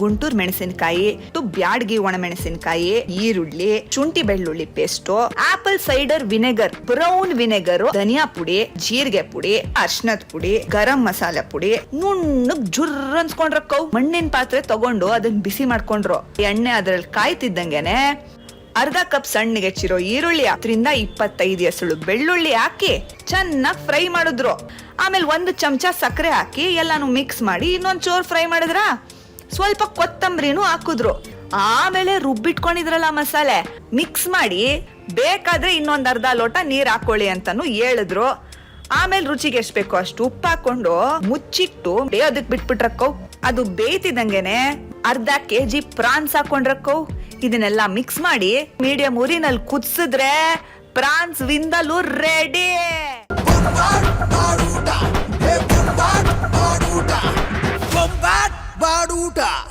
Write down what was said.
ಗುಂಟೂರ್ ಮೆಣಸಿನಕಾಯಿ ಬ್ಯಾಡ್ಗಿ ಒಣಮೆಣಸಿನಕಾಯಿ, ಈರುಳ್ಳಿ, ಶುಂಠಿ ಬೆಳ್ಳುಳ್ಳಿ paste, apple cider vinegar, brown vinegar, ಧನಿಯಾ ಪುಡಿ, ಜೀರಿಗೆ ಪುಡಿ, ಅರ್ಶನದ ಪುಡಿ, ಗರಂ ಮಸಾಲೆ ಪುಡಿ. ನುಣ್ಣಗ್ ಜುರ್ ಕೌ ಮಣ್ಣಿನ ಪಾತ್ರೆ ತಗೊಂಡು ಅದನ್ನ ಬಿಸಿ ಮಾಡ್ಕೊಂಡ್ರು. ಎಣ್ಣೆ ಅದ್ರಲ್ಲಿ ಕಾಯ್ತಿದ್ದಂಗೆನೆ ಅರ್ಧ ಕಪ್ ಸಣ್ಣಗೆ ಹೆಚ್ಚಿರೋ ಈರುಳ್ಳಿ, ಹತ್ತರಿಂದ ಇಪ್ಪತ್ತೈದು ಎಸಳು ಬೆಳ್ಳುಳ್ಳಿ ಹಾಕಿ ಚೆನ್ನಾಗಿ ಫ್ರೈ ಮಾಡಿದ್ರು. ಆಮೇಲೆ ಒಂದು ಚಮಚ ಸಕ್ಕರೆ ಹಾಕಿ ಎಲ್ಲಾನು ಮಿಕ್ಸ್ ಮಾಡಿ ಇನ್ನೊಂದ್ ಚೋರ್ ಫ್ರೈ ಮಾಡಿದ್ರ? ಸ್ವಲ್ಪ ಕೊತ್ತಂಬರಿನೂ ಹಾಕಿದ್ರು. ಆಮೇಲೆ ರುಬ್ಬಿಟ್ಕೊಂಡಿದ್ರಲ್ಲ ಮಸಾಲೆ. ಮಿಕ್ಸ್ ಮಾಡಿ ಬೇಕಾದ್ರೆ ಇನ್ನೊಂದು ಅರ್ಧ ಲೋಟ ನೀರ್ ಹಾಕೊಳ್ಳಿ ಅಂತಾನು ಹೇಳಿದ್ರು. ಆಮೇಲೆ ರುಚಿಗೆ ಎಷ್ಟು ಬೇಕೋ ಅಷ್ಟು ಉಪ್ಪು ಹಾಕೊಂಡು ಮುಚ್ಚಿಟ್ಟು ಬೇಯೋದಕ್ ಬಿಟ್ಬಿಟ್ರಕ್ಕವ್ ಅದು ಬೇಯ್ತಿದಂಗೆನೆ ಅರ್ಧ ಕೆಜಿ ಪ್ರಾನ್ಸ್ ಹಾಕೊಂಡ್ರಕ್ಕವ್ ಇದನ್ನೆಲ್ಲ ಮಿಕ್ಸ್ ಮಾಡಿ ಮೀಡಿಯಂ ಉರಿನಲ್ಲಿ ಕುದಿಸಿದ್ರೆ ಪ್ರಾನ್ಸ್ ವಿಂದಲು ರೆಡಿ ಬೊಂಬಾಟ್ ಬಾಡೂಟ